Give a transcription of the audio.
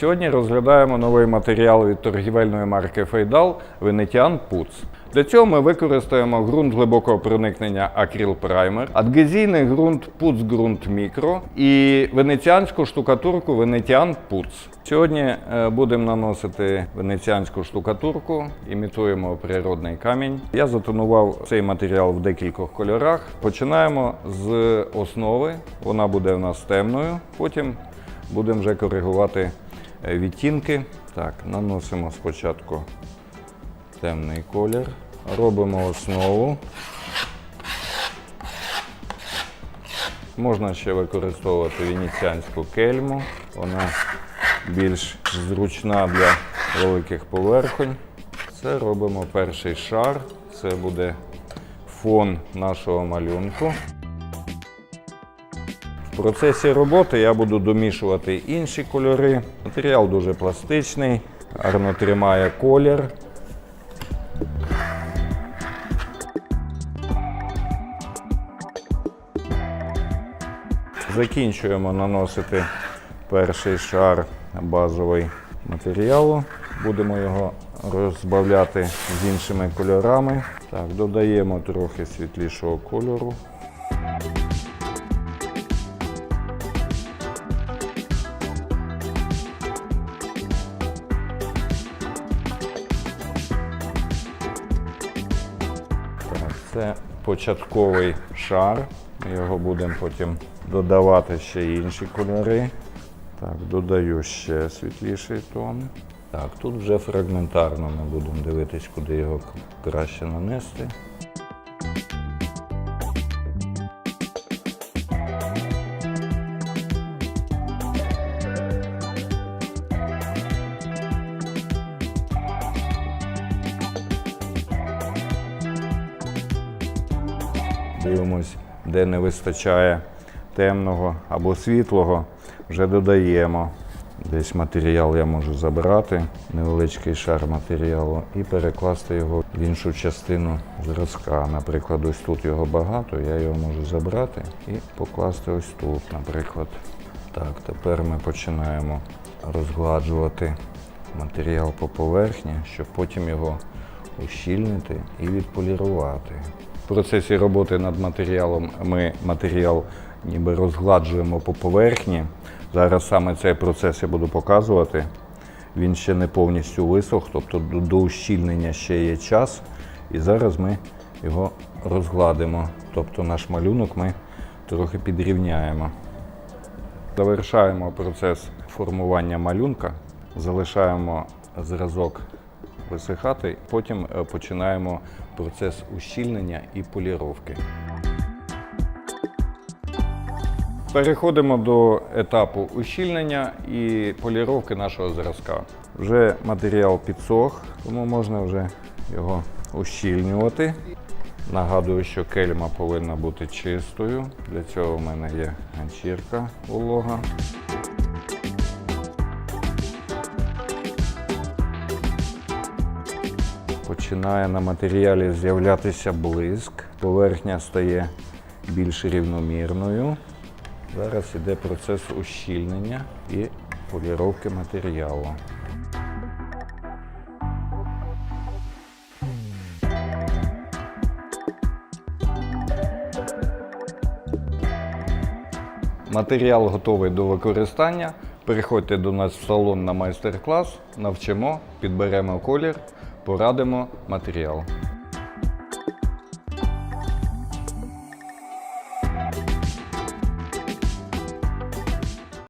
Сьогодні розглядаємо новий матеріал від торгівельної марки Фейдал Венетіан Пуц. Для цього ми використаємо ґрунт глибокого проникнення Акріл Праймер, адгезійний ґрунт Пуц ґрунт Мікро і венеціанську штукатурку Венетіан Пуц. Сьогодні е, будемо наносити венеціанську штукатурку, імітуємо природний камінь. Я затонував цей матеріал в декількох кольорах. Починаємо з основи. Вона буде в нас темною. Потім будемо вже коригувати відтінки. Так, наносимо спочатку темний колір, робимо основу. Можна ще використовувати венеціанську кельму. Вона більш зручна для великих поверхонь. Це робимо перший шар. Це буде фон нашого малюнку. В процесі роботи я буду домішувати інші кольори. Матеріал дуже пластичний, гарно тримає колір. Закінчуємо наносити перший шар базовий матеріалу. Будемо його розбавляти з іншими кольорами. Так, додаємо трохи світлішого кольору. Це початковий шар. Ми його будемо потім додавати ще інші кольори. Так, додаю ще світліший тон. Так, тут вже фрагментарно ми будемо дивитись, куди його краще нанести. Дивимось, де не вистачає темного або світлого, вже додаємо. Десь матеріал я можу забрати, невеличкий шар матеріалу, і перекласти його в іншу частину зразка. Наприклад, ось тут його багато, я його можу забрати і покласти ось тут, наприклад. Так, тепер ми починаємо розгладжувати матеріал по поверхні, щоб потім його ущільнити і відполірувати. В процесі роботи над матеріалом ми матеріал ніби розгладжуємо по поверхні. Зараз саме цей процес я буду показувати. Він ще не повністю висох, тобто до, до ущільнення ще є час. І зараз ми його розгладимо. Тобто наш малюнок ми трохи підрівняємо. Завершаємо процес формування малюнка, залишаємо зразок висихати, потім е, починаємо процес ущільнення і поліровки. Переходимо до етапу ущільнення і поліровки нашого зразка. Вже матеріал підсох, тому можна вже його ущільнювати. Нагадую, що кельма повинна бути чистою. Для цього в мене є ганчірка волога. Починає на матеріалі з'являтися блиск, поверхня стає більш рівномірною. Зараз йде процес ущільнення і поліровки матеріалу. Матеріал готовий до використання. Переходьте до нас в салон на майстер-клас, навчимо, підберемо колір, порадимо матеріал.